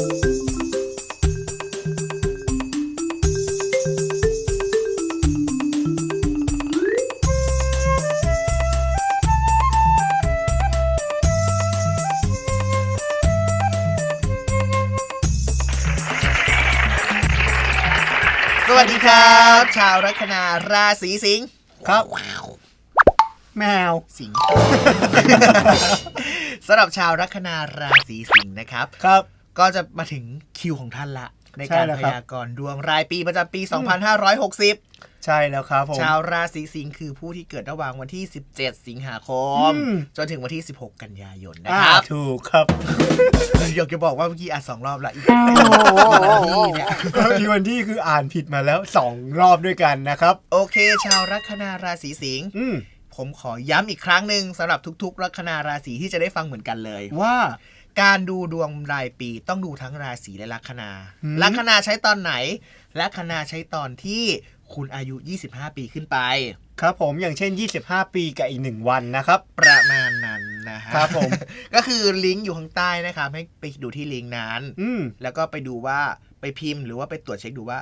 สวัสดีครับ ชาวลัคนาราศีสิงห์ครับแมวสิงห์ สำหรับชาวลัคนาราศีสิงห์นะครับ ครับ ก็จะมาถึงคิวของท่านละ ในใช่การแล้วพครับยากรณ์ดวงรายปีประจำปี 2560 ใช่แล้วครับผมชาวราศีสิงห์คือผู้ที่เกิดระหว่างวันที่ 17 สิงหาคมอืมจนถึงวันที่ 16 กันยายนนะอ่าครับ ถูกครับอยากจะบอกว่าเมื่อกี้อ่านสองรอบละอีกโอ้โหที่เนี่ยมีวันที่คืออ่านผิดมาแล้วสองรอบด้วยกันนะครับ โอเค ชาวลัคนาราศีสิงห์อืมผมขอย้ำอีกครั้งหนึ่งสำหรับทุกๆลัคนาราศีที่จะได้ฟังเหมือนกันเลยว่า การดูดวงรายปีต้องดูทั้งราศีและลัคนาอืมลัคนาใช้ตอนไหน ลัคนาใช้ตอนที่คุณอายุ 25 ปีขึ้นไป ครับผมอย่างเช่น 25 ปีกับอีกหนึ่งวันนะครับ ประมาณนั้นนะฮะครับผม ก็คือลิงก์อยู่ข้างใต้นะครับ ให้ไปดูที่ลิงก์นั้น อืมแล้วก็ไปดูว่าไปพิมพ์หรือว่าไปตรวจเช็คดูว่า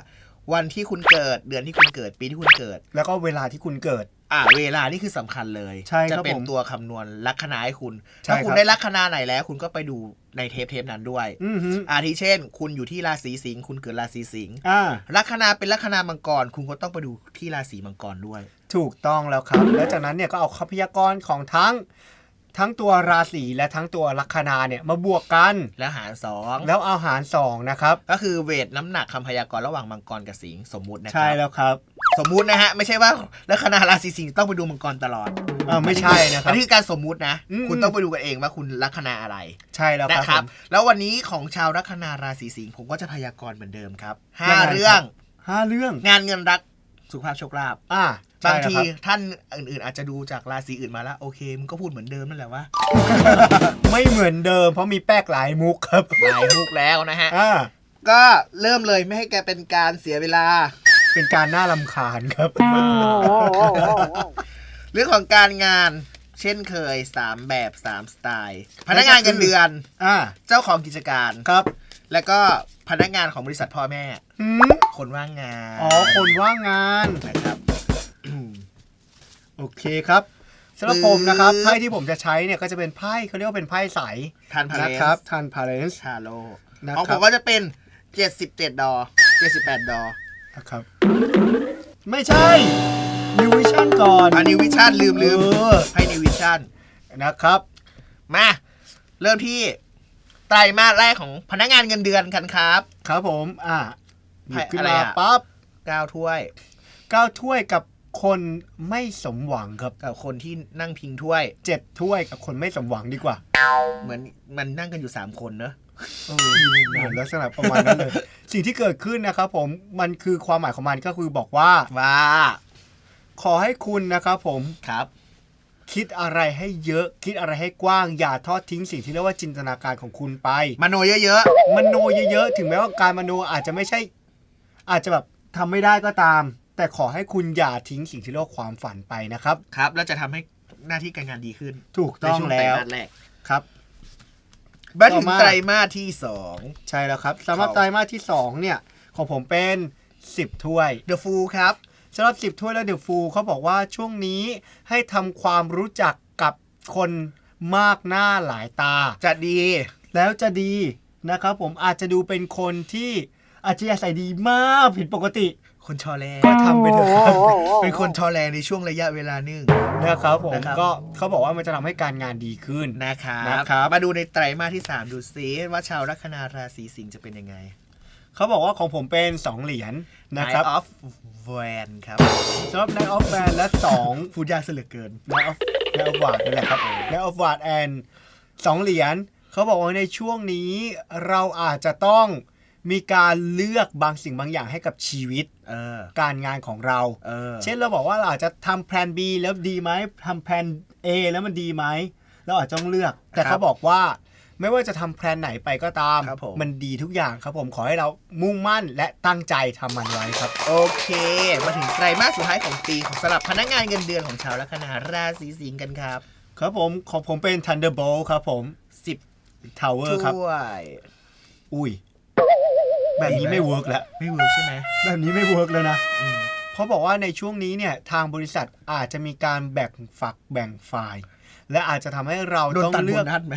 วันที่คุณเกิดเดือนที่คุณเกิดปีที่คุณเกิด แล้วก็เวลาที่คุณเกิด อ่าเวลานี่คือสำคัญเลย ใช่ครับจะเป็นผมตัวคำนวณลัคนาให้คุณ ใช่ถ้าคุณครับ ได้ลัคนาไหนแล้ว คุณก็ไปดูในเทปเทปนั้นด้วย อือฮึอาทิเช่น คุณอยู่ที่ราศีสิงห์คุณเกิดราศีสิงห์อ่า ลัคนาเป็นลัคนามังกร คุณก็ต้องไปดูที่ราศีมังกรด้วย ถูกต้องแล้วครับ แล้วจากนั้นเนี่ยก็เอาคพยากรณ์ของทั้งทั้งตัวราศีและทั้งตัวลัคนาเนี่ยมาบวกกัน แล้วหารสองแล้วเอาหารสองนะครับ ก็คือเวทน้ำหนักคำพยากรณ์ระหว่างมังกรกับสิงห์สมมุตินะคใช่รับแล้วครับ สมมุตินะฮะ ไม่ใช่ว่าลัคนาราศีสิงห์ต้องไปดูมังกรตลอดอ่าไม่ใช่นะคอัรันบนี้คือการสมมุตินะ อืม คุณต้องไปดูกันเองว่าคุณลัคนาอะไรใช่แล้วคนะรับครับผม แล้ววันนี้ของชาวลัคนาราศีสิงห์ผมก็จะพยากรณ์เหมือนเดิมครับห้ายังไงครับ เรื่องห้าเรื่องงานเงินรักสุขภาพโชคลาภ อ่าบางใช่แล้วทีครับท่านอื่นๆ อาจจะดูจากราศีอื่นมาแล้ว โอเคมันก็พูดเหมือนเดิมนั่นแหละว่าไม่เหมือนเดิม เพราะมีแป๊กหลายมุกครับหลายมุกแล้วนะฮะ อ่าก็เริ่มเลยไม่ให้แกเป็นการเสียเวลา เป็นการน่าลำคาญครับ เรื่องของการงาน เช่นเคย 3 แบบ 3 สไตล์ พนักงานเงินเดือน อ่า เจ้าของกิจการ ครับ แล้วก็พนักงานของบริษัทพ่อแม่หืมคนว่างงานอ๋อ คนว่างงาน นะครับ โอเคครับสำหรับผมนะครับปึ๊บไพ่ที่ผมจะใช้เนี่ยก็จะเป็นไพ่เขาเรียกว่าเป็นไพ่ใสทันพาเลนะนครับทันพาเลนส์ชาโลนะของคผรับมก็จะเป็น 77 ดอ 78 ดอ นะครับ ไม่ใช่ New Vision ก่อนอันนิวิชั่นลืมลืมเออให้นิวิชั่นนะครับ มา เริ่มที่ไตรมาสแรกของพนักงานเงินเดือนกันครับ ครับผม อ่าหยิบขึ้นอะไรมาอะ ปั๊บ9ถ้วย เก้าถ้วยกับคนไม่สมหวังครับกับคนที่นั่งพิงถ้วย เจ็ดถ้วยกับคนไม่สมหวังดีกว่า เหมือนมันนั่งกันอยู่ 3 คนเนอะ เออเหมือนลักษณะประมาณนั้นเลย สิ่งที่เกิดขึ้นนะครับผมมันคือความหมายของมันก็คือบอกว่า ว่าขอให้คุณนะครับผมครับ คิดอะไรให้เยอะ คิดอะไรให้กว้าง อย่าทอดทิ้งสิ่งที่เรียกว่าจินตนาการของคุณไป มโนเยอะมโนเยอะๆ ถึงแม้ว่าการมโนอาจจะไม่ใช่ อาจจะแบบทำไม่ได้ก็ตาม แต่ขอให้คุณอย่าทิ้งสิ่งที่เรียกว่าความฝันไปนะครับ ๆครับ แล้วจะทำให้หน้าที่การงานดีขึ้นถูกในต้องช่วงไตรแล้ว มาสแรก ครับ มาถึงต่อมาไตรมาสที่ใช่แล้วครับสำหรับครับไตรมาสที่2เนี่ยของผมเป็น 10 ถ้วย2 The Fool ครับสำหรับ 10 ถ้วยและเดอะฟูเขาบอกว่าช่วงนี้ให้ทำความรู้จักกับคนมากหน้าหลายตา จะดี แล้วจะดีนะครับผมอาจจะดูเป็นคนที่อาจจะใส่ดีมากผิดปกติ คนชอแลก็ทำไปเถอะครับเป็นคนชอแลในช่วงระยะเวลาหนึ่งนะครับผมนะครับก็เขาบอกว่ามันจะทำให้การงานดีขึ้นนะครับนะครับมาดูในไตรมาสที่ 3 ดูซิว่าชาวลัคนาราศีสิงห์จะเป็นยังไงเขาบอกว่าของผมเป็น 2 เหรียญนะครับ Knight of Van ครับสำหรับ Night of Fan และ2พูดยากเสียเหลือเกิน Night of Night of Ward นี่แหละครับ Night of Ward and 2 เหรียญเขาบอกว่าในช่วงนี้เราอาจจะต้อง มีการเลือกบางสิ่งบางอย่างให้กับชีวิต เออ การงานของเรา เออ เช่นเราบอกว่าเราอาจจะทำแผน B แล้วดีไหมทำแผน A แล้วมันดีไหมเราอาจจะต้องเลือก แต่ครัเขาบบอกว่า ไม่ว่าจะทำแผนไหนไปก็ตาม ครับผม มันดีทุกอย่างครับผมขอให้เรามุ่งมั่นและตั้งใจทำมันไว้ครับ โอเค มาถึงไตรมาสสุดท้ายของปีของสำหรับพนักงานเงินเดือนของชาวลัคนาราศีสิงห์กันครับ ครับผมของผมเป็น Thunderbolt ครับผม10 Tower ครับ ถ้วย อุ้ย แบบนี้ดีไหมไม่เวิร์กแล้วไม่เวิร์กใช่ไหมแบบนี้ไม่เวิร์กแล้วนะอืมเขาบอกว่าในช่วงนี้เนี่ยทางบริษัทอาจจะมีการแบ่งฝักแบ่งฝ่าย และอาจจะทำให้เราโดนต้องตัดโบเลือกนัสไหม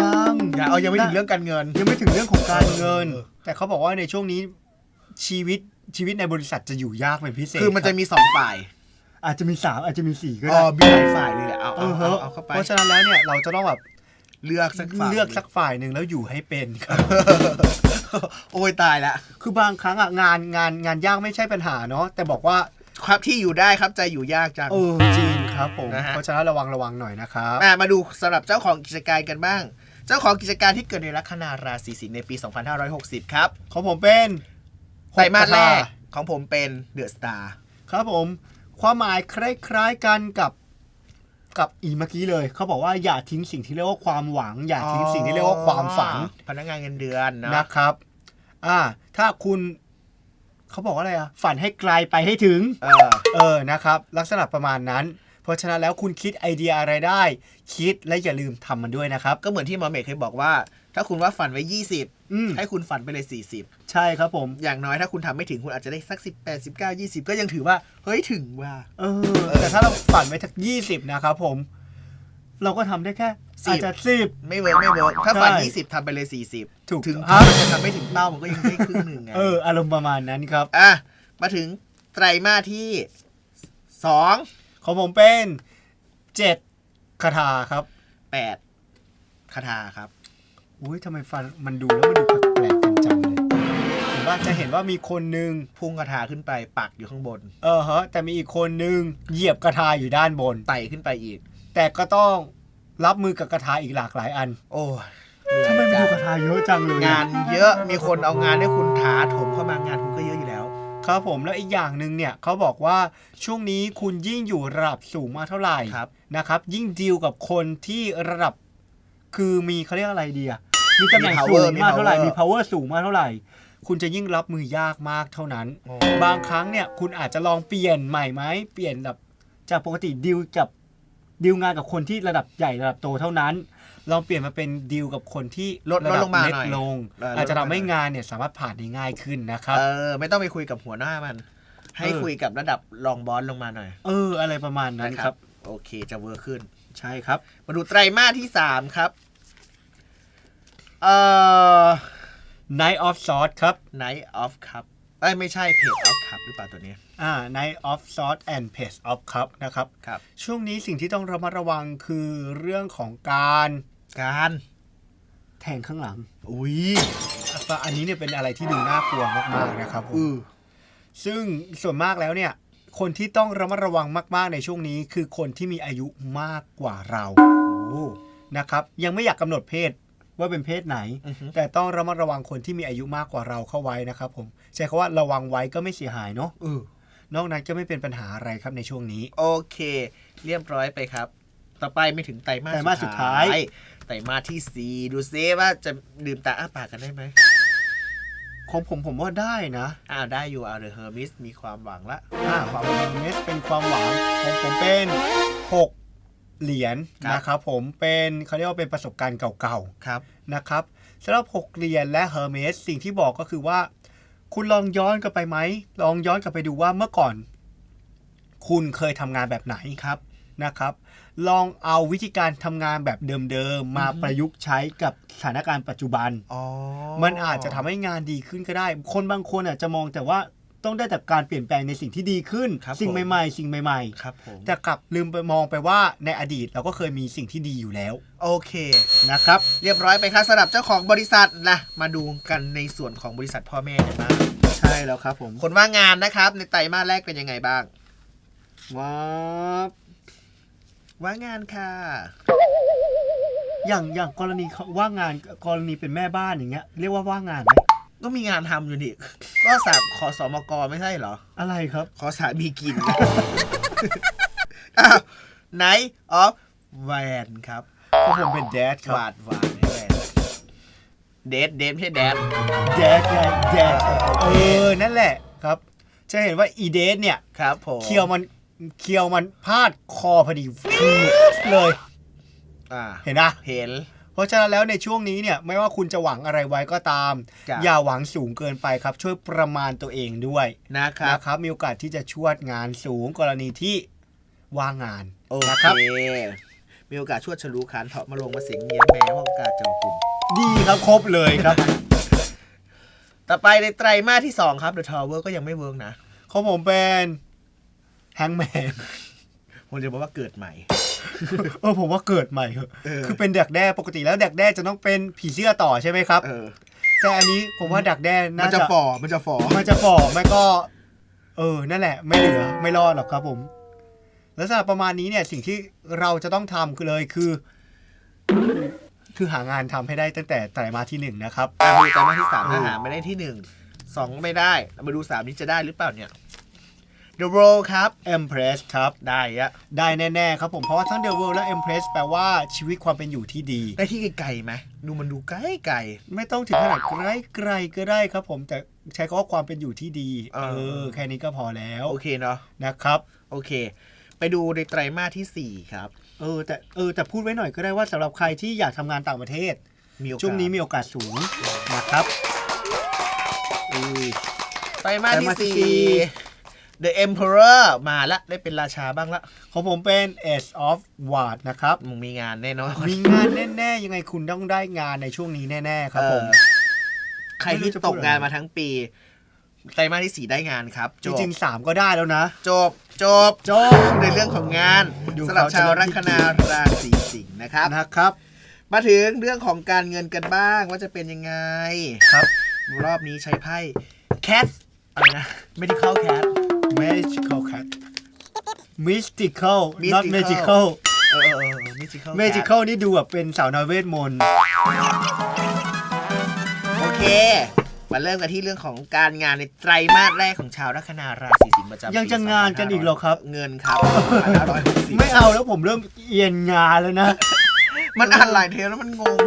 ยังอย่าเอายังไม่ถึงเรื่องการเงิน ยังไม่ถึงเรื่องของการเงินเออแต่เขาบอกว่าในช่วงนี้ชีวิตชีวิตในบริษัทจะอยู่ยากเป็นพิเศษ คือมันจะรับมีสองฝ่าย อาจจะมีสามอาจจะมีสี่ก็อ๋ได้อมีหลายฝ่ายเลยแหละเอาเอเอาอเอาฮะเอาเข้าไปเพราะฉะนั้นแล้วเนี่ยเราจะต้องแบบ เลือกสักฝ่ายเลือกสักฝ่ายหนึ่งแล้วอยู่ให้เป็นครับ โอ้ยตายละคือบางครั้งอะงานงานงานยากไม่ใช่ปัญหาเนาะแต่บอกว่าครับที่อยู่ได้ครับใจอยู่ยากจังเออจริงครับผมนะฮะเพราะฉะนั้นระวังระวังหน่อยนะครับอะมาดูสำหรับเจ้าของกิจการกันบ้าง เจ้าของกิจการที่เกิดในลัคนาราศีสิงห์ในปี 2560 ครับของผมเป็นไตรมาสแรกหกของผมเป็นเดอะสตาร์ครับผมความหมายคล้ายๆกันกับ กับอีเมื่อกี้เลย เขาบอกว่าอย่าทิ้งสิ่งที่เรียกว่าความหวัง อย่าทิ้งสิ่งที่เรียกว่าความฝัน พนักงานเงินเดือนเนอะนะครับ อ่า ถ้าคุณเขาบอกว่าอะไรอะฝันให้ไกลไปให้ถึง เออ เออนะครับ ลักษณะประมาณนั้น เพราะฉะนั้นแล้วคุณคิดไอเดียอะไรได้ คิดและอย่าลืมทำมันด้วยนะครับ ก็เหมือนที่หมอเมกเคยบอกว่า ถ้าคุณว่าฝันไว้อืม20 ให้คุณฝันไปเลยใช่ครับผม40อย่างน้อยถ้าคุณทำไม่ถึงคุณอาจจะได้สัก 18 19 20 ก็ยังถือว่า เฮ้ยถึงว่า เออ แต่ถ้าเราฝันไว้ทักยี่สิบนะครับผม เราก็ทำได้แค่สิบอาจจะสิบไม่เวิร์กไม่เวิร์กถ้าฝันใช่20ทำไปเลย40ถูกถึงครับมันจะทำไม่ถึงเป้ามันก็ยังได้ครึ่งหนึ่งไงเอออารมณ์ประมาณนั้นครับ อะ มาถึงไตรมาสที่2 ของผมเป็นเจ็ดคาถาครับ8คาถาครับอุ้ยทำไมฟันมันดูแล้วมันดูแปลกๆกันจังเลยเห็นว่าจะเห็นว่ามีคนหนึ่งพุ่งคาถาขึ้นไปปักอยู่ข้างบน เออฮะแต่มีอีกคนหนึ่งเหยียบกระทาอยู่ด้านบน ไต่ขึ้นไปอีก แต่ก็ต้องรับมือกับกระทาอีกหลากหลายอันโอ้ยทำไมมันเหดูนื่อยกระทาเยอะจังเลยจังงานเยอะมีคนเอางานให้คุณถาถมเข้ามางานคุณก็เยอะอยู่แล้ว ครับผมแล้วอีกอย่างหนึ่งเนี่ยเขาบอกว่าช่วงนี้คุณยิ่งอยู่ระดับสูงมากเท่าไหร่ครับ นะครับ ยิ่งดีลกับคนที่ระดับ คือมีเขาเรียกอะไรดีอะมีตำแหน่งมีสู power งมากเท่าไหร่มี มี power power สูงมากเท่าไหร่ คุณจะยิ่งรับมือยากมากเท่านั้นบางครั้งเนี่ยคุณอาจจะลองเปลี่ยนใหม่ไหมเปลี่ยนแบบจากปกติดีลกับดีลงานกับคนที่ระดับใหญ่ระดับโตเท่านั้น ลองเปลี่ยนมาเป็นดีลกับคนที่ลดระลดดัลงมาเล็หน่อยลง เออลดลงมาอาจจะทำให้งานเนี่ยสามารถผ่านได้ง่ายขึ้นนะครับ เออ ไม่ต้องไปคุยกับหัวหน้ามัน ให้เออ คุยกับระดับรองบอสลงมาหน่อยเออ อะไรประมาณนั้นครับ โอเคจะเวิร์คขึ้น ใช่ครับ มาดูไตรมาสที่สามครับ เอ่อ Night of Swords ครับ Night of Cup เอ้ยไม่ใช่ Page of Cup หรือเปล่าตัวนี้ อ่า Night of Swords and Page of Cup นะครับ ครับ ช่วงนี้สิ่งที่ต้องระมัดระวังคือเรื่องของการ การแทงข้างหลัง อุ้ยอันนี้เนี่ยเป็นอะไรที่ดูน่ากลัวมากๆนะครับผมอือซึ่งส่วนมากแล้วเนี่ย คนที่ต้องระมัดระวังมาก ๆ ในช่วงนี้ คือคนที่มีอายุมากกว่าเราโอ้นะครับ ยังไม่อยากกำหนดเพศว่าเป็นเพศไหนอือฮึแต่ต้องระมัดระวังคนที่มีอายุมากกว่าเราเข้าไว้นะครับ ผมใช้คำว่าระวังไว้ก็ไม่เสียหายเนาะอือนอกนั้นก็ไม่เป็นปัญหาอะไรครับในช่วงนี้ โอเค เรียบร้อยไปครับ ต่อไปไม่ถึงไตรมาสไตรมาสสุดท้ายไตรมาสที่สี่ดูซิว่าจะดื่มตาอ้าปากกันได้ไหมของผมผมว่าได้นะอ้าวได้อยู่เอาเดอะเฮอร์มิสมีความหวังละอ่าความเมสเป็นความหวังของผมเป็นหกเหรียญครับนะครับผมเป็นเขาเรียกว่าเป็นประสบการณ์เก่าๆครับนะครับสำหรับหกเหรียญและเฮอร์เมสสิ่งที่บอกก็คือว่า คุณลองย้อนกลับไปไหมลองย้อนกลับไปดูว่าเมื่อก่อน คุณเคยทำงานแบบไหนครับ นะครับลองเอาวิธีการทำงานแบบเดิมๆมาอือฮึประยุกต์ใช้กับสถานการณ์ปัจจุบัน อ๋อมันอาจจะทำให้งานดีขึ้นก็ได้ คนบางคนอาจจะมองแต่ว่าต้องได้แต่การเปลี่ยนแปลงในสิ่งที่ดีขึ้นสิ่งใหม่ๆ สิ่งใหม่ๆครับผมแต่กลับลืมไปมองไปว่าในอดีตเราก็เคยมีสิ่งที่ดีอยู่แล้วโอเค นะครับ เรียบร้อยไปครับสำหรับเจ้าของบริษัทนะมาดูกันในส่วนของบริษัทพ่อแม่กันบ้างใช่แล้วครับผมคนว่างงานนะครับ ในไตรมาสแรกเป็นยังไงบ้าง ว้าบ ว่างงานค่ะ อย่างอย่างกรณีเขาว่างงานกรณีเป็นแม่บ้านอย่างเงี้ย เรียกว่าว่างงานไหมก็มีงานทำอยู่นี่ก็สาบขอสมกไม่ใช่เหรอ อะไรครับ ขอสามีกิน อ้าวไหนออฟแวนครับเพราะผมเป็นแดดคหรับวาดหวานให้แวนเดทเดทไม่ใช่แดดแดดไงแดดเออนั่นแหละครับ จะเห็นว่าอีเดทเนี่ย ครับผมเคียวมัน เคียวมันพาดคอพอดีฟึ๊บเลย อ่าเห็นนะ เห็น เพราะฉะนั้นแล้วในช่วงนี้เนี่ยไม่ว่าคุณจะหวังอะไรไว้ก็ตาม จ้ะ อย่าหวังสูงเกินไปครับ ช่วยประมาณตัวเองด้วยนะครับ นะครับ มีโอกาสที่จะชวดงานสูงกรณีที่ว่างงานโอนะเค ครับ มีโอกาสชวดฉลูขานเถาะมาลงมาเสียงเงี้ยแม้ว่าโอกาสจะกลุ่มดีครับครบเลยครับ ต่อไปในไตรมาสที่ 2 ครับ The Tower ก็ยังไม่เวิร์กนะ ของผมเป็น แฮงแมนผมจะบอกว่าเกิดใหม่ เออผมว่าเกิดใหม่เหอะเออ คือเป็นดักแด้ปกติแล้วดักแด้จะต้องเป็นผีเสื้อต่อใช่ไหมครับ เออ แต่อันนี้ผมว่าดักแด้มันน่าจะจะฝ่อมันจะฝ่อมันจะฝ่อไม่ก็ เออนั่นแหละ ไม่เหลือไม่รอดหรอกครับผม แล้วสำหรับประมาณนี้เนี่ยสิ่งที่เราจะต้องทำคือเลยคือ คือหางานทำให้ได้ตั้งแต่ไตรมาสที่หนึ่งนะครับอะมาดูไตรมาสที่สามเออทหารไม่ได้ที่หนึ่งสองไม่ได้เรามาดูสามนี้จะได้หรือเปล่าเนี่ย The World ครับ Empress ครับ ได้อะได้แน่ๆครับผมเพราะว่าทั้ง The World และ Empress แปลว่าชีวิตความเป็นอยู่ที่ดี ได้ที่ไกลๆไหมดูมันดูไกลไกล ไม่ต้องถึงขนาดไกลไกลๆก็ได้ครับผมแต่ใช้คำว่าความเป็นอยู่ที่ดี เออเออ แค่นี้ก็พอแล้วโอเคเนาะนะครับ โอเค ไปดูในไตรมาสที่สี่ครับ เออแต่เออแต่พูดไว้หน่อยก็ได้ว่าสำหรับใครที่อยากทำงานต่างประเทศ มีโอกาสช่วงนี้มีโอกาสสูงนะครับอือไตรมาสไตรที่มาสที่สี่สี่ The Emperor มาละได้เป็นราชาบ้างละ ของผมเป็น Ace of w a r d นะครับ มึงมีงานแน่นอน มีงานแน่ ๆ ยังไงคุณต้องได้งานในช่วงนี้แน่ ๆ ครับผมเออใครที่ตกงานมาทั้งปีไตรมาสที่สี่ได้งานครับจจบริงๆ3ก็ได้แล้วนะ จบจบจบในเรื่องของงานดูสำหรับเขาจะชาวเริ่มลัคนาราศีสิงห์นะครับนะครับ มาถึงเรื่องของการเงินกันบ้างว่าจะเป็นยังไงครับ รอบนี้ใช้ไพ่ cat อะไรนะ medical cat Magical Cat Mystical not Mystical Magical เออเออเออ mystical cat Magical นี่ดูแบบเป็นสาวนอยเวทมนต์โอเค มาเริ่มกันที่เรื่องของการงานในไตรมาสแรกของชาวลัคนาราศีสิงห์ประจำปียังจะงานกันอีกเหรอครับ เงินครับ2560ไม่เอาแล้วผมเริ่มเอียนงานแล้วนะ มันอ่านหลายเทปแล้วมันงง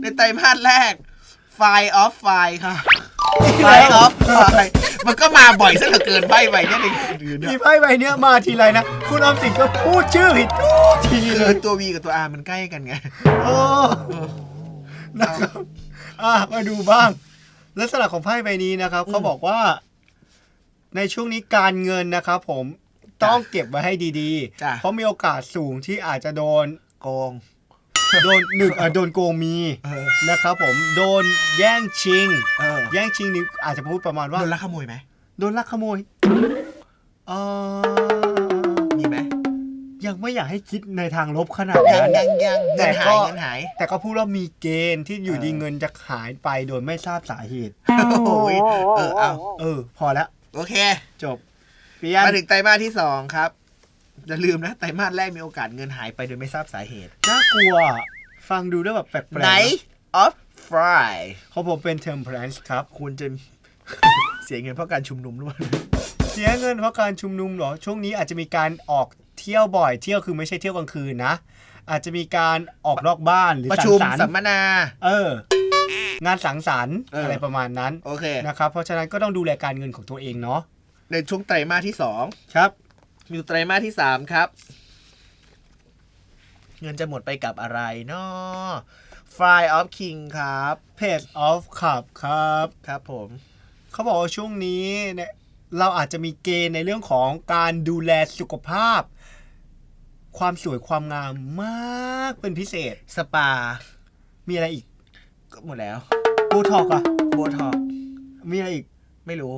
ในไตรมาสแรก File of File ค่ะ File of File มันก็มาบ่อยซะเหลือเกินใบใบเนี่ยในอื่นๆมีเนี่ยไพ่ใบเนี้ยมาทีไรนะ คุณออมสินก็พูดชื่อผิดทุกทีคืเลอยตัว V กับตัว R มันใกล้กันไง โอ้นะครับอะมาดูบ้าง ลักษณะของไพ่ใบนี้นะครับเขาบอกว่า ในช่วงนี้การเงินนะครับผมต้องเก็บไว้ให้ดีจ้ะ ๆ เพราะมีโอกาสสูงที่อาจจะโดนโกง โดนหนึ่งอะโดนโกงมีเออนะครับผมโดนแย่งชิง เออแย่งชิงนี่อาจจะพูดประมาณว่า โดนลักขโมยไหมโดนลักขโมยเออมีไหมยังไม่อยากให้คิดในทางลบขนาดยังนั้น ยังยังแต่เงินหาก็ ยเงินหาย แต่ก็พูดว่ามีเกณฑ์ที่อยู่ดีเออ เงินจะหายไปโดยไม่ทราบสาเหตุ โอ้ยเออเอา เออ พอแล้ว โอเค จบเปลี่ยน มาถึงไตรมาสที่สองครับ อย่าลืมนะไตรมาสแรกมีโอกาสเงินหายไปโดยไม่ทราบสาเหตุ น่ากลัวฟังดูแล้วแบบแปลกๆไหน นะ of fry ของผมเป็น temperance ครับ คุณจะ เสียเงินเพราะการชุมนุมหรือเปล่า เสียเงินเพราะการชุมนุมเหรอ ช่วงนี้อาจจะมีการออกเที่ยวบ่อย เที่ยวคือไม่ใช่เที่ยวกลางคืนนะ อาจจะมีการออกนอกบ้านหรือประสัชุงมสรรสัมค์มนา เออ งานสังสรรค์เอออ อะไรประมาณนั้นโอเค นะครับ เพราะฉะนั้นก็ต้องดูแลการเงินของตัวเองเนาะในช่วงไตรมาสที่สองครับ อยู่ไตรมาสที่สามครับ เงินจะหมดไปกับอะไรเนาะ Fly of King ครับ Page of Cup ครับ ครับผม เขาบอกว่าช่วงนี้เนี่ยเราอาจจะมีเกณฑ์ในเรื่องของการดูแลสุขภาพ ความสวยความงามมากเป็นพิเศษ สปา มีอะไรอีก ก็หมดแล้ว โบท็อกอะโบท็อกมีอะไรอีก ไม่รู้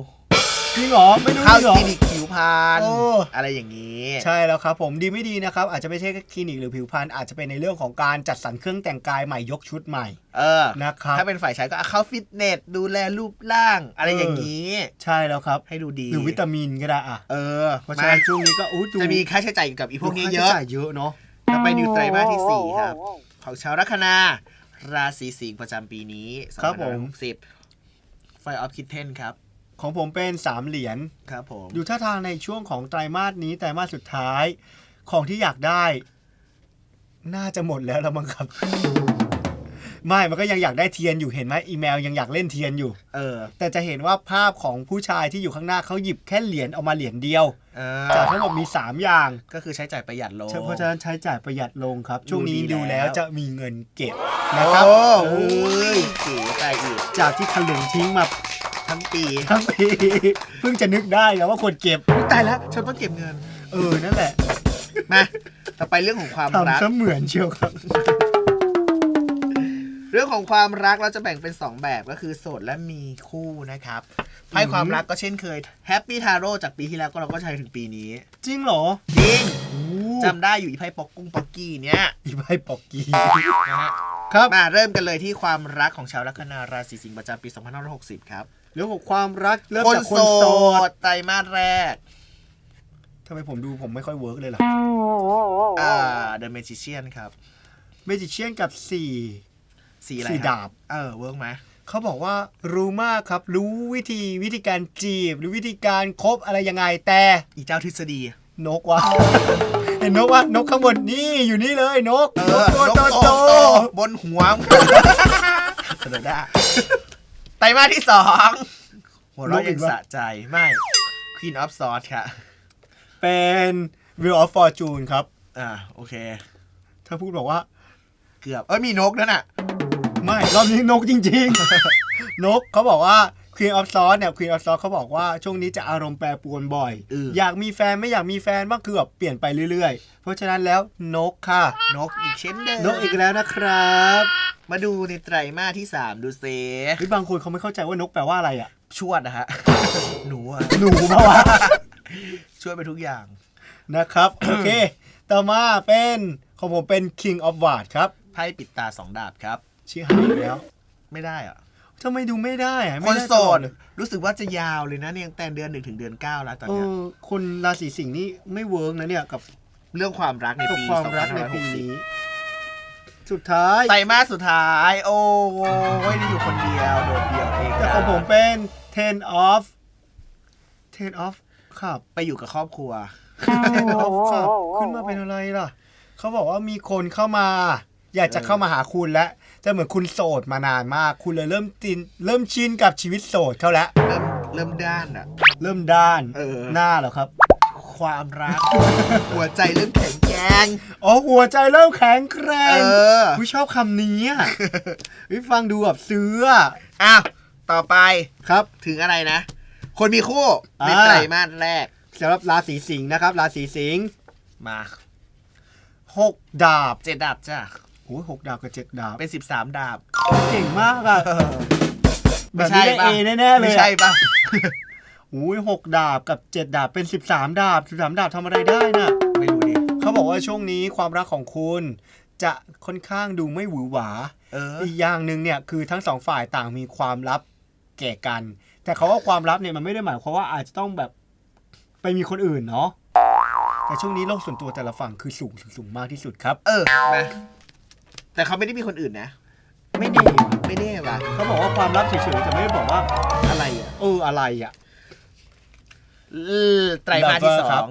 จริงเหรอไม่รู้เข้าจริงเหรอ คลินิกผิวพรรณโอ้ อะไรอย่างนี้ ใช่แล้วครับผมดีไม่ดีนะครับ อาจจะไม่ใช่แค่คลินิกหรือผิวพรรณอาจจะเป็นในเรื่องของการจัดสรรเครื่องแต่งกายใหม่ยกชุดใหม่เออ นะครับ ถ้าเป็นฝ่ายชายก็เอาเข้าฟิตเนสดูแลรูปร่าง อะไรอย่างนี้ ใช่แล้วครับ ให้ดูดีหรือวิตามินก็ได้อะเออเพราะฉะนั้นช่วงนี้ก็อู้ดูจะมีค่าใช้จ่ายเกี่ยวกับอีพวกนี้ค่าเยใช้อะจ่ายเยอะเนาะต่อไปนิวไตรมาสที่สี่ครับ ของชาวลัคนา ราศีสิงห์ประจำปีนี้ครับผม2560ไฟออฟคิทเทนครับ ของผมเป็นสามเหรียญครับผมดูท่าทางในช่วงของไตรมาสนี้ไตรมาสสุดท้ายของที่อยากได้ น่าจะหมดแล้วละมั้งครับ ไม่มันก็ยังอยากได้เทียนอยู่เห็นไหมอีเมลยังอยากเล่นเทียนอยู่ เออ แต่จะเห็นว่าภาพของผู้ชายที่อยู่ข้างหน้าเขาหยิบแค่เหรียญออกมาเหรียญเดียวเอจากอทั้งหมดมี 3 อย่าง ก็คือใช้จ่ายประหยัดลง เพราะฉะนั้นใช้จ่ายประหยัดลงครับ ช่วงนี้ดูดีดูแล้แล้ววจะมีเงินเก็บนะนะคครัรับบโอ้เออยเก๋ไปอีกจากที่ถลุงทิ้งมา ทั้งปีทั้งปีเพิ่งจะนึกได้แล้วว่าควรเก็บตายแล้ว ฉันต้องเก็บเงิน เออ นั่นแหละ มาต่อไปเรื่องของความรักทำเสมือนเชียวครับ เรื่องของความรักเราจะแบ่งเป็น 2 แบบก็คือโสดและมีคู่นะครับไพ่ความรักก็เช่นเคยแฮปปี้ทาโร่จากปีที่แล้วก็เราก็ใช้ถึงปีนี้ จริงเหรอ จริงโอ้จำได้อยู่อีไพ่ปอกกุ้งปอกกี้เนี่ยอีใบปอกกี้นะฮะครับมาเริ่มกันเลยที่ความรักของชาวลัคนาราศีสิงห์ประจำปี 2560 ครับ เรื่องของความรักเริ่มคนจากคโสนโสดดไตรมาสแรก ทำไมผมดูผมไม่ค่อยเวิร์กเลยล่ะอ่า The Magician ครับเมจิเชียนกับสี่ สีอะไรสี่ครับดาบ เออเวิร์กไหมเขาบอกว่ารู้มากครับ รู้วิธีวิธีการจีบ หรือวิธีการคบอะไรยังไงแต่อีเจ้าทฤษฎี นกวะเห็นนกวะนกข้างบนนี่อยู่นี่เลยนกเอนกอตัวนกโตโตโต บนหัวมึงเสนอได้ ไตรมาสที่สองหัวเราะยังสะใจไม่ Queen of Swords ค่ะ เป็น Wheel of Fortune ครับ อ่า โอเค ถ้าพูดบอกว่า เกือบ เอ้ย มีนกนั่นน่ะ ไม่ รอบนี้นกจริง ๆ นกเขาบอกว่า Queen of Swords เนี่ย Queen of Swords เขาบอกว่าช่วงนี้จะอารมณ์แปรปรวนบ่อยเอออยากมีแฟนไม่อยากมีแฟนบ้างคือแบบเปลี่ยนไปเรื่อยๆ เพราะฉะนั้นแล้วนกค่ะ นกอีกเช่นเดิมนกอีกแล้วนะครับ มาดูในไตรมาสที่สามดูเซหรือบางคนเขาไม่เข้าใจว่านกแปลว่าอะไรอะ ชวดนะฮะ หนูอะหนูมาวะช่วยไปทุกอย่างนะครับ โอเค ต่อมาเป็นของผมเป็น King of w a r d ครับไพ่ปิดตาสองดาบครับชื่อหายอีกแล้ว ไม่ได้อะ ทำไมดูไม่ได้อะคไม่นได้โสตลอดเลยรู้สึกว่าจะยาวเลยนะเนี่ยตั้งแต่เดือนหนึ่งถึงเดือนเก้าแล้วตอนเอเนี้ยอคนราศีสิงห์นี่ไม่เวิร์กนะเนี่ยกับเรื่องความรักในกับปีความรักในปี2560นี้ สุดท้ายไตรมาสสุดท้าย โอ้ยได้อยู่คนเดียวโดดเดี่ยวเองแต่ของผมเป็น ten of ten of ครับ ไปอยู่กับครอบครัว ten of ครับ ขึ้นมาเป็นอะไรล่ะ เขาบอกว่ามีคนเข้ามา อยากจะเข้ามาหาคุณแล้ว แต่เหมือนคุณโสดมานานมาก คุณเลยเริ่มตินเริ่มชินกับชีวิตโสดเขาแล้ว เริ่มเริ่มด้านอะเริ่มด้านเออ หน้าเหรอครับ ความรัก หัวใจเริ่มแข็งแกร่งอ๋อหัวใจเริ่มแข็งแกร่เองอผู้ชอบคำนี้อะวิฟังดูแบบซื้ออะอ้าวต่อไปครับ ถึงอะไรนะ คนมีคู่ในอ่า ไตรมาสแรก สำหรับราศีสิงห์นะครับ ราศีสิงห์มาหกดาบ เจ็ดดาบจ้ะ โอ้ยหกดาบกับเจ็ดดาบเป็นสิบสามดาบ เก่งมากอะแบไม่บใช่นี้ได้ปะเอแน่ๆเลยไม่ใช่ปะโอ้ยหกดาบกับเจ็ดดาบเป็นสิบสามดาบสิบสามดาบทำอะไรได้น่ะ ไม่รู้ดิเขาบอกว่าช่วงนี้ความรักของคุณ จะค่อนข้างดูไม่หวือหวาเอออีกอย่างหนึ่งเนี่ยคือทั้งสองฝ่ายต่างมีความลับแก่กัน แต่เขาว่าความลับเนี่ยมันไม่ได้หมายความว่าอาจจะต้องแบบไปมีคนอื่นเนาะแต่ช่วงนี้โลกส่วนตัวแต่ละฝั่งคือสูงสูงสูงมากที่สุดครับ เออมา แต่เขาไม่ได้มีคนอื่นนะ ไม่แน่ว่ะไม่แน่ว่ะเขาบอกว่าความลับเฉยๆแต่ไม่ได้บอกว่าอะไรอะเอออะไรอะเออไตรมาสที่สครัอบง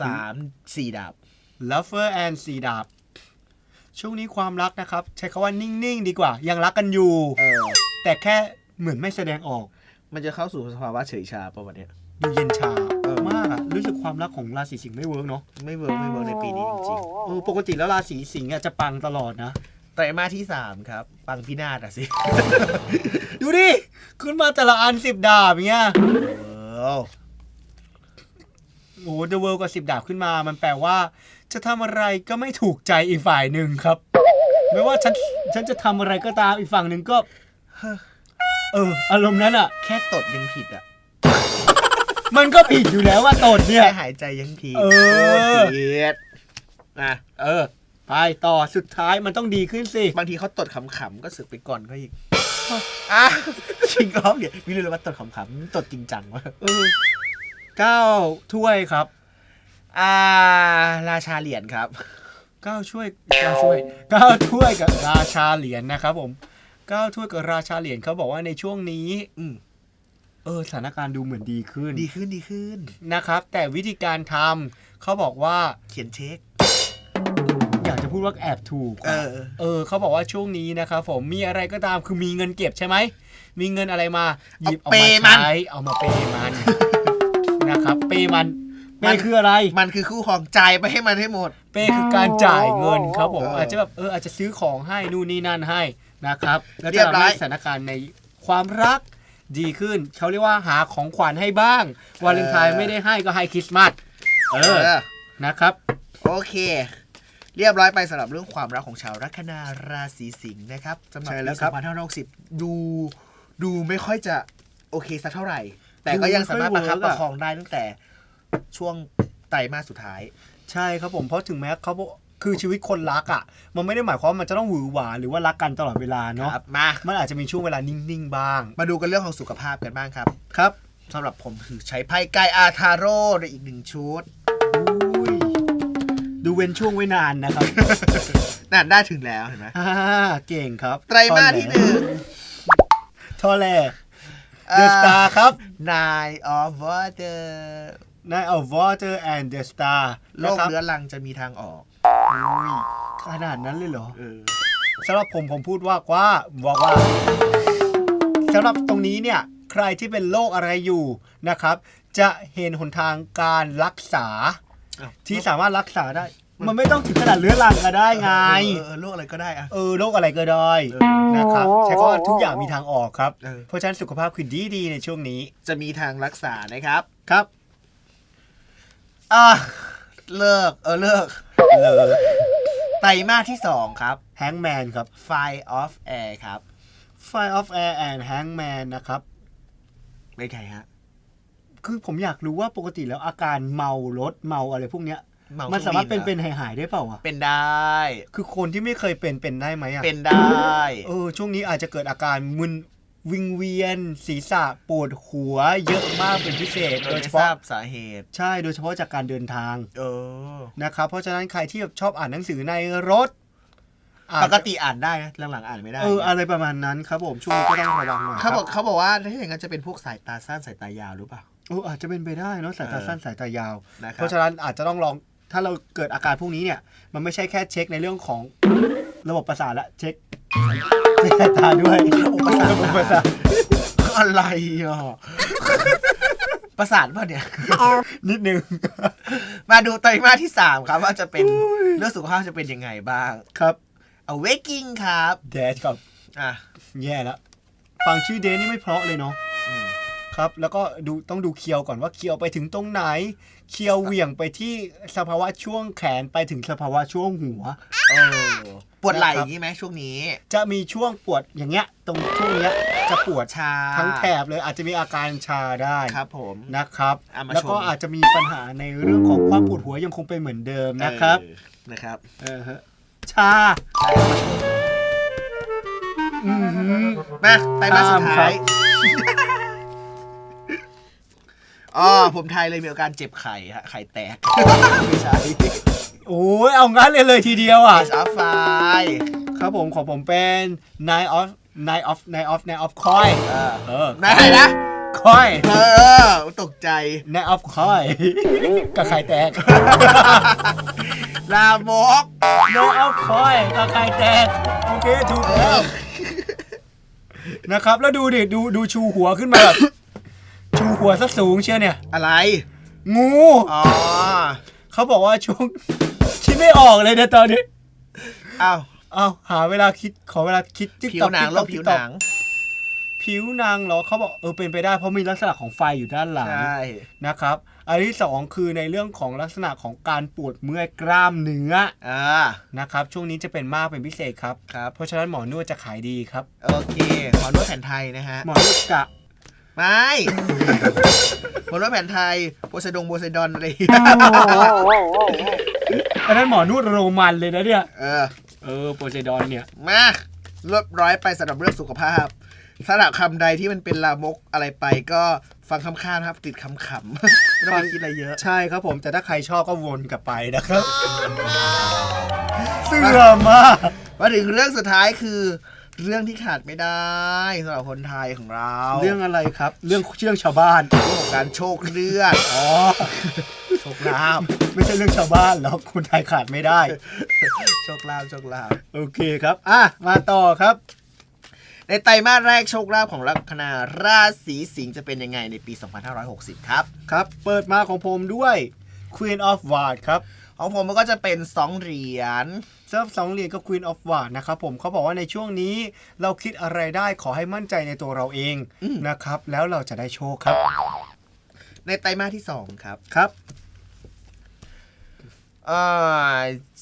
สามสี่ดาบ lover and สีดาบ ช่วงนี้ความรักนะครับ ใช้คาว่านิ่งๆ ดีกว่า ยังรักกันอยู่ เออ แต่แค่เหมือนไม่แสดงออก มันจะเข้าสู่สภาวะเฉยชาป่ะวันเนี้ย ดูเย็นชาเออมากอะ รู้สึกความรักของราศีสิงห์ไม่เวิร์กเนาะไม่เวิร์กไม่เวิร์กในปีนี้จริงเออปกติแล้วราศีสิงห์อะจะปังตลอดนะ ๆไตรมาสที่สามครับ ปังพินาศอะสิ ดูดิ ขึ้นมาแต่ละอันสิบดาบอย่างเงี้ย เออโอ้เดอะเวิลด์กับสิบดาบขึ้นมา มันแปลว่า จะทำอะไรก็ไม่ถูกใจอีกฝ่ายหนึ่งครับ ไม่ว่าฉัน ฉันจะทำอะไรก็ตามอีกฝั่งหนึ่งก็ เออ อารมณ์นั้นอะแค่ตดยังผิดอะ มันก็ผิดอยู่แล้วว่าตดเนี่ย แค่หายใจยังผิดเออผิดนะเออ ไปต่อสุดท้ายมันต้องดีขึ้นสิ บางทีเขาตดขำๆก็สึกไปก่อนเขาอีกอะจริงร้องเนี่ยไม่รู้เลยว่าตดขำๆมันตดจริงจังวะเออเก้าถ้วยครับ อ่า ราชาเหรียญครับ เก้าช่วยเก้าช่วยเก้าถ้วยกับราชาเหรียญนะครับผมเก้าถ้วยกับราชาเหรียญเขาบอกว่าในช่วงนี้อืม เออสถานการณ์ดูเหมือนดีขึ้นดีขึ้นดีขึ้นนะครับ แต่วิธีการทำเขาบอกว่าเขียนเช็ค อยากจะพูดว่าแอบถูกเออะอเออเขาบอกว่าช่วงนี้นะครับผมมีอะไรก็ตามคือมีเงินเก็บใช่ไหมมีเงินอะไรมาหยิบเอาเอาเปมาย์มัน ใช้เอามาเปย์มันนะครับเปย์มันเปมันย์คืออะไร มันคือคู่ของจ่ายไปให้มันให้หมด เปย์คือการจ่ายเงินครับผมเออออาจจะแบบเอออาจจะซื้อของให้นู่นนี่นั่นให้นะครับแล้วเรีจะยบทำร้อย ให้สถานการณ์ในความรัก ดีขึ้นเขาเรียกว่าหาของขวัญให้บ้างวาเลนไทน์ไม่ได้ให้ก็ให้คริสต์มาสเออเออ นะครับ โอเค เรียบร้อยไปสำหรับเรื่องความรักของชาวลัคนาราศีสิงห์นะครับสำหรับใช่แล้ปีวครับ 2560ดูดูไม่ค่อยจะโอเคสักเท่าไหร่ แต่ก็ยังสามารถประคับประคองได้ตั้งแต่ช่วงไตรมาสสุดท้าย ใช่ครับผมเพราะถึงแม้เขาบอก คือชีวิตคนรักอะ มันไม่ได้หมายความว่ามันจะต้องหวือหวาหรือว่ารักกันตลอดเวลาเนาะครับมา มันอาจจะมีช่วงเวลานิ่งๆบ้างมาดูกันเรื่องของสุขภาพกันบ้างครับครับสำหรับผมคือใช้ไพ่ไกายอาทาโร่ในอีกหนึ่งชุดอุ้ยดูเว้นช่วงไว้นานนะครับนั่นได้ถึงแล้วเห็นไหมอ่าเก่งครับไตรมาสที่หนึ่ง ทอแลเดอะสตาร์ครับ Nine of Water Night of Water and the Star โลนะกครับเรื้อรังจะมีทางออกอุ้ย ขนาดนั้นเลยเหรอเออสำหรับผมผมพูดว่าว่าบอกว่าสำหรับตรงนี้เนี่ยใครที่เป็นโรคอะไรอยู่นะครับ จะเห็นหนทางการรักษา อ้าวที่สามารถรักษาได้ มันไม่ต้องถึงขนาดเรื้อรังก็ได้ไงเออเออโรคอะไรก็ได้อะ เออโรคอะไรก็ได้เออนะครับใช้คำว่าทุกอย่างมีทางออกครับ เออ เพราะฉะนั้นสุขภาพคือดีดีๆในช่วงนี้จะมีทางรักษานะครับ ครับ อะ เลิก เออเลิกเลยไตรมาสที่สองครับแฮงแมนครับ Fire of Air ครับ Fire of Air and Hangman นะครับ ไม่ใช่ฮะ คือผมอยากรู้ว่าปกติแล้วอาการเมารถเมาอะไรพวกเนี้ย เมามันสามารถเป็นคเป็องนหายหายๆได้เปล่าวะเป็นได้ คือคนที่ไม่เคยเป็นเป็นได้ไหมอะเป็นได้ เออช่วงนี้อาจจะเกิดอาการมึน วิงเวียน ศีรษะปวดหัว เยอะมากเป็นพิเศษ โดโดยยเฉไม่ทราพาะบสาเหตุ ใช่โดยเฉพาะจากการเดินทาง เออนะครับเพราะฉะนั้นใครที่แบบชอบอ่านหนังสือในรถอาจปจะกติอ่านได้นะหลังๆอ่านไม่ได้เอออะไรประมาณนั้นครับผมช่วงนี้ก็ต้องระวังหน่อยเขาบอกครับเขาบอกว่าถ้าอย่างนั้นจะเป็นพวกสายตาสั้นสายตายาวหรือเปล่าเอออาจจะเป็นไปได้เนาะสายตาเออสั้นสายตายาวนะคเพรับราะฉะนั้นอาจจะต้องลองถ้าเราเกิดอาการพวกนี้เนี่ย มันไม่ใช่แค่เช็คในเรื่องของ ระบบประสาทละเช็คเช็คสายตาด้วยระบบประสาทระบบประสาทอะไรอะ ประสาทป่ะเนี่ย นิดนึง มาดูไตรมาสที่ 3 ครับ ว่าจะเป็นเรื่องสุขภาพจะเป็นยังไงบ้าง ครับ Awaking ครับ แดดกับอะ แย่แล้วฟังชื่อเดนนี่ไม่เพราะเลยเนาะอืมครับ แล้วก็ดูต้องดูเคียวก่อนว่าเคียวไปถึงตรงไหน เคียวเหวี่ยงไปที่สภาวะช่วงแขนไปถึงสภาวะช่วงหัว เออปวดไหล่นะครับอย่างนี้ไหมช่วงนี้ จะมีช่วงปวดอย่างเงี้ย ตรงช่วงเนี้ยจะปวดชาทั้งแถบเลยอาจจะมีอาการชาได้ครับผมนะครับเอามาแล้วก็ชมอาจจะมีปัญหาในเรื่องของความปวดหัวยังคงเป็นเหมือนเดิมนะครับเออนะครับเออฮะชาอือหือ มาไตรมาสสุดตามครัท้าบย อ๋อผมทายเลยมีอาการเจ็บไข่ฮะไข่แตก ไม่ใช่โอ้ยเอางั้นเลยเลยทีเดียวอะ Ace of f i ครับผมของผมเป็น nine of nine of nine of nine of coin เออเออ ได้นะ coin เออ ตกใจ nine of coin กับไข่แตก ลามก nine of coin กับไข่แตก โอเค ถูกแล้ว นะครับ แล้วดูดิ ดูดูชูหัวขึ้นมาแบบชู หัวซะสูงเชียวเนี่ย อะไร งู อ๋อ เขาบอกว่าช่วงคิดไม่ออกเลยนะตอนนี้ อ้าวเอาหาเวลาคิด ขอเวลาคิดติ๊กผิวต๊อกหนังติ๊กโรต๊อคกผิวติ๊กหต๊อกนัง ผิวนางเหรอเขาบอกเออเป็นไปได้เพราะมีลักษณะของไฟอยู่ด้านหลังใช่ นะครับ อันที่สองคือในเรื่องของลักษณะของการปวดเมื่อยกล้ามเนื้ออ่า นะครับ ช่วงนี้จะเป็นมากเป็นพิเศษครับ ครับ เพราะฉะนั้นหมอนวดจะขายดีครับ โอเคหมอนวดแผนไทยนะฮะ หมอนวดกะ ไม่หมอนวดแผนไทยโพไซดงโพไซดอนอะไรอย่างเงี้ยอันนั้นหมอนวดโรมันเลยนะเนี่ย เออ เออโปเซดอนเนี่ย มาเรียบร้อยไปสำหรับเรื่องสุขภาพสำหรับคำใดที่มันเป็นลามกอะไรไปก็ฟังคำข้างนะครับ ติดคำขำไม่ต้องไปคิดอะไรเยอะ ใช่ครับผม แต่ถ้าใครชอบก็วนกลับไปนะครับ เสื่อมมาก มาถึงเรื่องสุดท้ายคือ เรื่องที่ขาดไม่ได้สำหรับคนไทยของเรา เรื่องอะไรครับ เรื่องเชื่องชาวบ้าน เรื่องของการโชคเลือดอ๋อโชคลาภไม่ใช่เรื่องชาวบ้านหรอกคนไทยขาดไม่ได้ โชคลาภโชคลาภโอเคครับอะมาต่อครับ ในไตรมาสแรกโชคลาภของลัคนาราศีสิงห์จะเป็นยังไงในปี 2560 ครับ ครับ เปิดมาของผมด้วย Queen of w a r d ครับ ของผมมันก็จะเป็น 2 เหรียญเซิร์ฟสองเหรียญก็ Queen of w a r d นะครับผมเขาบอกว่าในช่วงนี้เราคิดอะไรได้ขอให้มั่นใจในตัวเราเองนะครับ แล้วเราจะได้โชคครับในไตรมาสที่ 2 ครับครับอ่า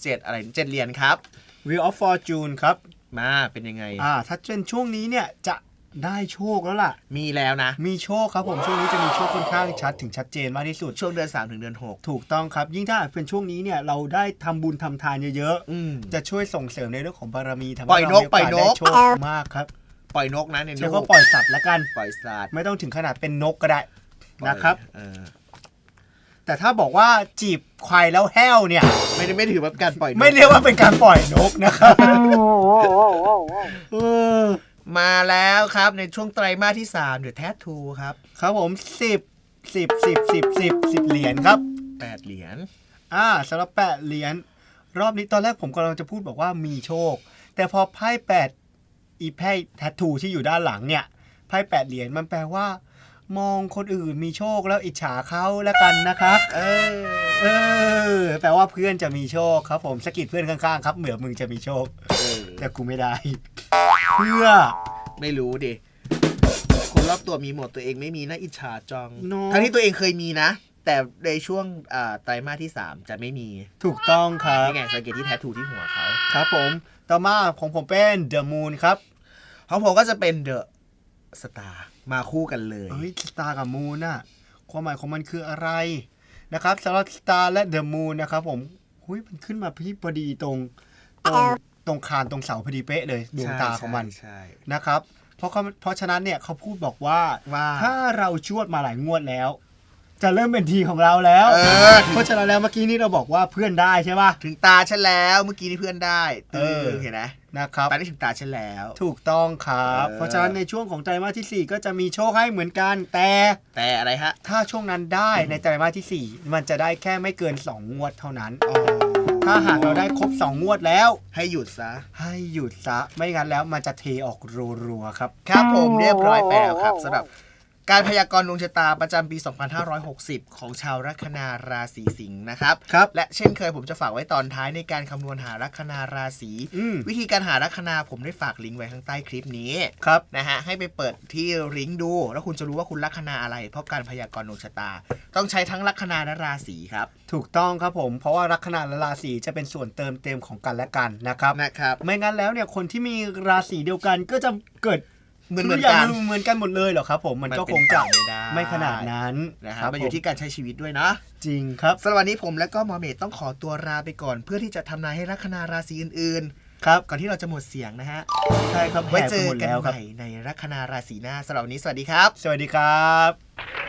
เจ็ดอะไรเจ็ดเหรียญครับ Wheel of Fortune ครับมาเป็นยังไง อ่าถ้าเป็นช่วงนี้เนี่ยจะ ได้โชคแล้วล่ะ มีแล้วนะ มีโชคครับผมช่วงนี้จะมีโชคค่อนข้างชัดถึงชัดเจนมากที่สุด ช่วงเดือน 3 ถึงเดือน 6 ถูกต้องครับ ยิ่งถ้าเป็นช่วงนี้เนี่ยเราได้ทำบุญทำทานเยอะอืม ๆ จะช่วยส่งเสริมในเรื่องของบารมีทำปล่ให้อยเรานกมีโอกาสปล่อยนได้ก โชคมากครับปล่อยนกนะในเรียกนว่ากปล่อยสัตว์ละกัน ปล่อยสัตว์ไม่ต้องถึงขนาดเป็นนกก็ได้นะครับ เออแต่ถ้าบอกว่าจีบควายแล้วแห้วเนี่ย ไม่ได้ไม่ถือว่าการปล่อยนกไม่เรียกว่าเป็นการปล่อยนกนะครับเออ มาแล้วครับในช่วงไตรมาสที่3เดือแททูครับครับผมสิบสิบสิบสิบสิบสิบเหรียญครับ 8 เหรียญอ่าสำหรับแปดเหรียญรอบนี้ตอนแรกผมกำลังจะพูดบอกว่ามีโชค แต่พอไพ่แปดอีไพ่แททูที่อยู่ด้านหลังเนี่ยไพ่แปดเหรียญมันแปลว่า มองคนอื่นมีโชคแล้วอิจฉาเขาแล้วกันนะครับ เออ เออแปลว่าเพื่อนจะมีโชคครับ ผมสะกิดเพื่อนข้างๆครับ เหมือนมึงจะมีโชค เออแต่กูไม่ได้ เพื่อ ไม่รู้ดิคนรอบตัวมีหมดตัวเองไม่มีน่าอิจฉาจังเนอะ ทั้งที่ตัวเองเคยมีนะ แต่ในช่วงอ่าไตรมาสที่ 3 จะไม่มีถูกต้องครับ นี่ไงสังเกตที่แททูที่หัวเขาครับผม ต่อมาของผมเป็น The Moon ครับ ของผมก็จะเป็นเดอะ สตาร์มาคู่กันเลยเฮ้ยสตาร์กับมูนน่ะความหมายของมันคืออะไรนะครับสำหรับสตาร์และ The Moon นะครับผมหุยมันขึ้นมาพี่พอดีตรงตรงตรงคานตรงเสาพอดีเป๊ะเลยดวงตาของมันใช่นะครับ เพราะเขาเพราะฉะนั้นเนี่ยเขาพูดบอกว่าว่าถ้าเราชวดมาหลายงวดแล้ว จะเริ่มเป็นทีของเราแล้ว เออ เพราะฉะนั้นแล้วเมื่อกี้นี้เราบอกว่าเพื่อนได้ใช่ป่ะ ถึงตาฉันแล้วเมื่อกี้นี่เพื่อนได้เออเห็นไหมนะครับ ตอนนี้ถึงตาฉันแล้ว ถูกต้องครับ เออ เพราะฉะนั้นในช่วงของไตรมาสที่4 ก็จะมีโชคให้เหมือนกัน แต่แต่อะไรฮะถ้าช่วงนั้นได้ในไตรมาสที่4 มันจะได้แค่ไม่เกิน 2 งวดเท่านั้นอ๋อถ้าหากเราได้ครบ 2 งวดแล้ว ให้หยุดซะ ให้หยุดซะ ไม่งั้นแล้วมันจะเทออกรัวๆครับ ครับผมเรียบร้อยไปแล้วครับสำหรับ การพยากรณ์ดวงชะตาประจำปี 2560 ของชาวลัคนาราศีสิงห์นะครับ ครับ และเช่นเคยผมจะฝากไว้ตอนท้ายในการคำนวณหาลัคนาราศี อืม วิธีการหาลัคนาผมได้ฝากลิงก์ไว้ข้างใต้คลิปนี้ครับ นะฮะ ให้ไปเปิดที่ลิงก์ดู แล้วคุณจะรู้ว่าคุณลัคนาอะไร เพราะการพยากรณ์ดวงชะตา ต้องใช้ทั้งลัคนาและราศีครับ ถูกต้องครับผม เพราะว่าลัคนาและราศีจะเป็นส่วนเติมเต็มของกันและกันนะครับ นะครับ ไม่งั้นแล้วเนี่ยคนที่มีราศีเดียวกันก็จะเกิด เหมือนเหมือนทุย่างกันเหมือนกันหมดเลยเหรอครับ ผมมันก็มันเป็คนงจะไปไม่ได้ ไม่ขนาดนั้นนะฮะครับมันอยู่ผที่การใช้ชีวิตด้วยนะ จริงครับสำหรับวันนี้ผมและก็หมอเมธต้องขอตัวลาไปก่อน เพื่อที่จะทำนายให้ลัคนาราศีอื่นครับๆ ก่อนที่เราจะหมดเสียงนะฮะ ใช่ครับไว้แหกเจไปอหมดกันแล้วใหครับม่ในลัคนาราศีหน้าสำหรับวันนี้สวัสดีครับ สวัสดีครับ